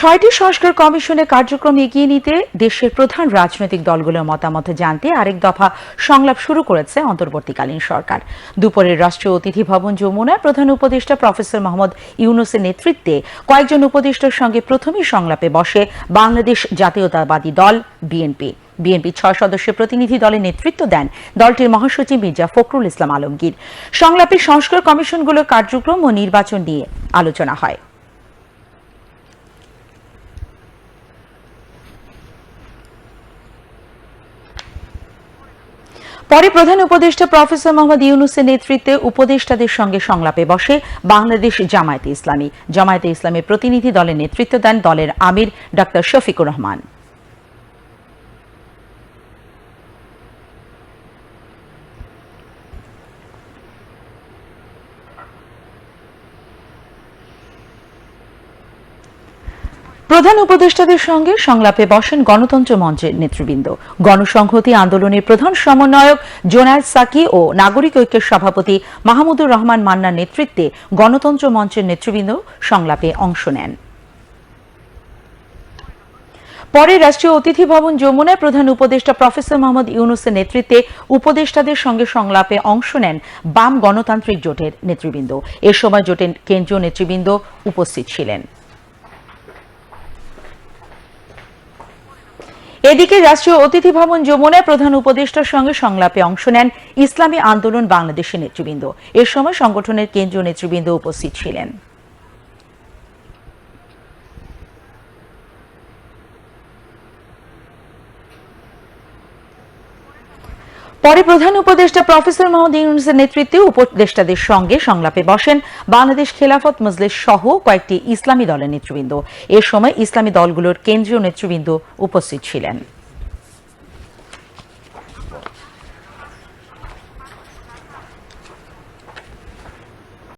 ছয়টি সংস্কার কমিশনের কার্যক্রম এগিয়ে নিতে দেশের প্রধান রাজনৈতিক দলগুলোর মতামত জানতে আরেক দফা সংলাপ শুরু করেছে অন্তর্বর্তীকালীন সরকার। দুপুরের রাষ্ট্রীয় অতিথি ভবন যমুনায় প্রধান উপদেষ্টা প্রফেসর মোহাম্মদ ইউনুসের নেতৃত্বে কয়েকজন উপদেষ্টার সঙ্গে প্রথমেই সংলাপে বসে বাংলাদেশ জাতীয়তাবাদী দল, বিএনপি। বিএনপি ছয় সদস্যের প্রতিনিধি দলের নেতৃত্ব দেন দলটির মহাসচিব মির্জা ফখরুল ইসলাম আলমগীর। সংলাপে সংস্কার কমিশনগুলোর কার্যক্রম ও নির্বাচন নিয়ে আলোচনা হয়। পরে প্রধান উপদেষ্টা প্রফেসর মোহাম্মদ ইউনুসের নেতৃত্বে উপদেষ্টাদের সঙ্গে সংলাপে বসে বাংলাদেশ জামায়াতে ইসলামী। জামায়াতে ইসলামের প্রতিনিধি দলের নেতৃত্ব দেন দলের আমির ডক্টর শফিকুর রহমান। প্রধান উপদেষ্টাদের সঙ্গে সংলাপে বসেন গণতন্ত্র মঞ্চের নেতৃবৃন্দ। গণসংহতি আন্দোলনের প্রধান সমন্বয়ক জোনায়েদ সাকি ও নাগরিক ঐক্যের সভাপতি মাহমুদুর রহমান মান্নার নেতৃত্বে গণতন্ত্র মঞ্চের নেতৃবৃন্দ সংলাপে অংশ নেন। পরে রাষ্ট্রীয় অতিথি ভবন যমুনায় প্রধান উপদেষ্টা প্রফেসর মোহাম্মদ ইউনুসের নেতৃত্বে উপদেষ্টাদের সঙ্গে সংলাপে অংশ নেন বাম গণতান্ত্রিক জোটের নেতৃবৃন্দ। এ সময় জোটের কেন্দ্রীয় নেতৃবৃন্দ উপস্থিত ছিলেন। এদিকে রাষ্ট্রীয় অতিথি ভবন যমুনায় প্রধান উপদেষ্টার সঙ্গে সংলাপে অংশ নেন ইসলামী আন্দোলন বাংলাদেশের নেতৃবৃন্দ। এর সময় সংগঠনের কেন্দ্রীয় নেতৃবৃন্দ উপস্থিত ছিলেন। পরে প্রধান উপদেষ্টা প্রফেসর মোহাম্মদ ইউনুসের নেতৃত্বে উপদেষ্টাদের সঙ্গে সংলাপে বসেন বাংলাদেশ খেলাফত মজলিস সহ কয়েকটি ইসলামী দলের নেতৃবৃন্দ। এ সময় ইসলামী দলগুলোর কেন্দ্রীয় নেতৃবৃন্দ উপস্থিত ছিলেন।